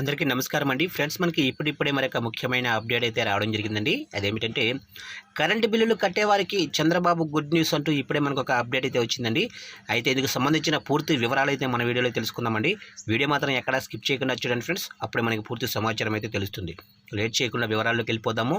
అందరికీ నమస్కారం అండి. ఫ్రెండ్స్ మనకి ఇప్పుడిప్పుడే మరొక ముఖ్యమైన అప్డేట్ అయితే రావడం జరిగిందండి. అదేమిటంటే కరెంటు బిల్లులు కట్టేవారికి చంద్రబాబు గుడ్ న్యూస్ అంటూ ఇప్పుడే మనకు ఒక అప్డేట్ అయితే వచ్చిందండి. అయితే ఇందుకు సంబంధించిన పూర్తి వివరాలు అయితే మన వీడియోలో తెలుసుకుందామండి. వీడియో మాత్రం ఎక్కడా స్కిప్ చేయకుండా చూడండి ఫ్రెండ్స్. అప్పుడే మనకి పూర్తి సమాచారం అయితే తెలుస్తుంది. లేట్ చేయకుండా వివరాల్లోకి వెళ్ళిపోదాము.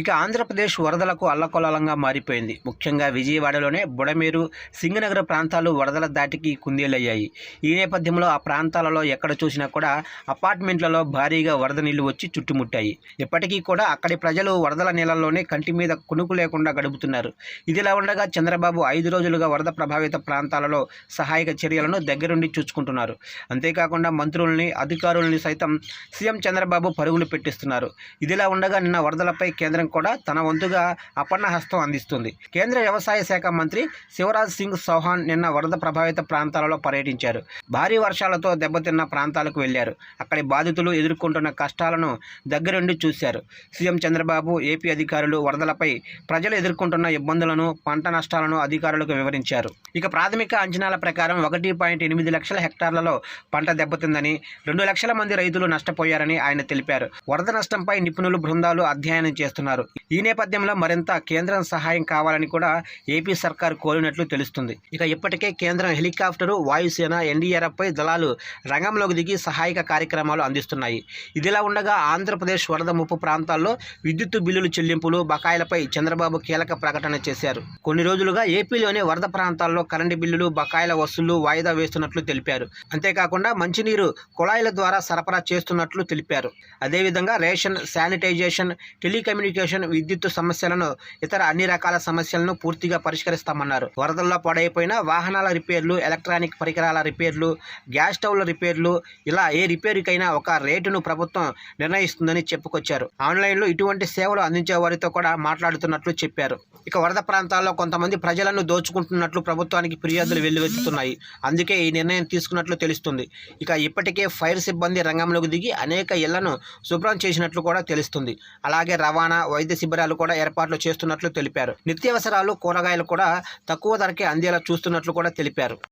ఇక ఆంధ్రప్రదేశ్ వరదలకు అల్లకొల్లంగా మారిపోయింది. ముఖ్యంగా విజయవాడలోనే బుడమేరు సింగనగర్ ప్రాంతాలు వరదల దాటికి కుందేలయ్యాయి. ఈ నేపథ్యంలో ఆ ప్రాంతాలలో ఎక్కడ చూసినా కూడా అపార్ట్మెంట్లలో భారీగా వరద నీళ్ళు వచ్చి చుట్టుముట్టాయి. ఇప్పటికీ కూడా అక్కడి ప్రజలు వరదల నీళ్ళల్లోనే కంటి మీద కునుకు లేకుండా గడుపుతున్నారు. ఇదిలా ఉండగా చంద్రబాబు ఐదు రోజులుగా వరద ప్రభావిత ప్రాంతాలలో సహాయక చర్యలను దగ్గరుండి చూసుకుంటున్నారు. అంతేకాకుండా మంత్రుల్ని అధికారుల్ని సైతం సీఎం చంద్రబాబు పరుగులు పెట్టిస్తున్నారు. ఇదిలా ఉండగా నిన్న వరదలపై కేంద్రం కూడా తన వంతుగా అపన్న హస్తం అందిస్తుంది. కేంద్ర వ్యవసాయ శాఖ మంత్రి శివరాజ్ సింగ్ చౌహాన్ నిన్న వరద ప్రభావిత ప్రాంతాలలో పర్యటించారు. భారీ వర్షాలతో దెబ్బతిన్న ప్రాంతాలకు వెళ్ళారు. అక్కడి బాధితులు ఎదుర్కొంటున్న కష్టాలను దగ్గరుండి చూశారు. సీఎం చంద్రబాబు ఏపీ అధికారులు వరదలపై ప్రజలు ఎదుర్కొంటున్న ఇబ్బందులను పంట నష్టాలను అధికారులకు వివరించారు. ఇక ప్రాథమిక అంచనాల ప్రకారం ఒకటి పాయింట్ ఎనిమిది లక్షల హెక్టార్లలో పంట దెబ్బతిందని రెండు లక్షల మంది రైతులు నష్టపోయారని ఆయన తెలిపారు. వరద నష్టంపై నిపుణులు బృందాలు అధ్యయనం చేస్తున్నారు. ఈ నేపథ్యంలో మరింత కేంద్రం సహాయం కావాలని కూడా ఏపీ సర్కార్ కోరినట్లు తెలుస్తుంది. ఇక ఇప్పటికే కేంద్రం హెలికాప్టరు వాయుసేన ఎన్డీఆర్ఎఫ్ పై దళాలు రంగంలోకి దిగి సహాయక కార్యక్రమాలు అందిస్తున్నాయి. ఇదిలా ఉండగా ఆంధ్రప్రదేశ్ వరద ముప్పు ప్రాంతాల్లో విద్యుత్ బిల్లుల చెల్లింపులు బకాయిలపై చంద్రబాబు కీలక ప్రకటన చేశారు. కొన్ని రోజులుగా ఏపీలోని వరద ప్రాంతాల్లో కరెంటు బిల్లులు బకాయిల వసూళ్ళు వాయిదా వేస్తున్నట్లు తెలిపారు. అంతేకాకుండా మంచినీరు కుళాయిల ద్వారా సరఫరా చేస్తున్నట్లు తెలిపారు. అదేవిధంగా రేషన్ శానిటైజేషన్ టెలికమ్యూనికేషన్ విద్యుత్ సమస్యలను ఇతర అన్ని రకాల సమస్యలను పూర్తిగా పరిష్కరిస్తామన్నారు. వరదల్లో పాడైపోయిన వాహనాల రిపేర్లు ఎలక్ట్రానిక్ పరికరాల రిపేర్లు గ్యాస్ స్టవ్ల రిపేర్లు ఇలా ఏ రిపేరుకైనా ఒక రేటును ప్రభుత్వం నిర్ణయిస్తుందని చెప్పుకొచ్చారు. ఆన్లైన్లో ఇటువంటి సేవలు అందించే వారితో కూడా మాట్లాడుతున్నట్లు చెప్పారు. ఇక వరద ప్రాంతాల్లో కొంతమంది ప్రజలను దోచుకుంటున్నట్లు ప్రభుత్వానికి ఫిర్యాదులు వెల్లువెత్తుతున్నాయి. అందుకే ఈ నిర్ణయం తీసుకున్నట్లు తెలుస్తుంది. ఇక ఇప్పటికే ఫైర్ సిబ్బంది రంగంలోకి దిగి అనేక ఇళ్ళను శుభ్రం చేసినట్లు కూడా తెలుస్తుంది. అలాగే రవాణా వైద్య శిబిరాలు కూడా ఏర్పాట్లు చేస్తున్నట్లు తెలిపారు. నిత్యావసరాలు కూరగాయలు కూడా తక్కువ ధరకే అందేలా చూస్తున్నట్లు కూడా తెలిపారు.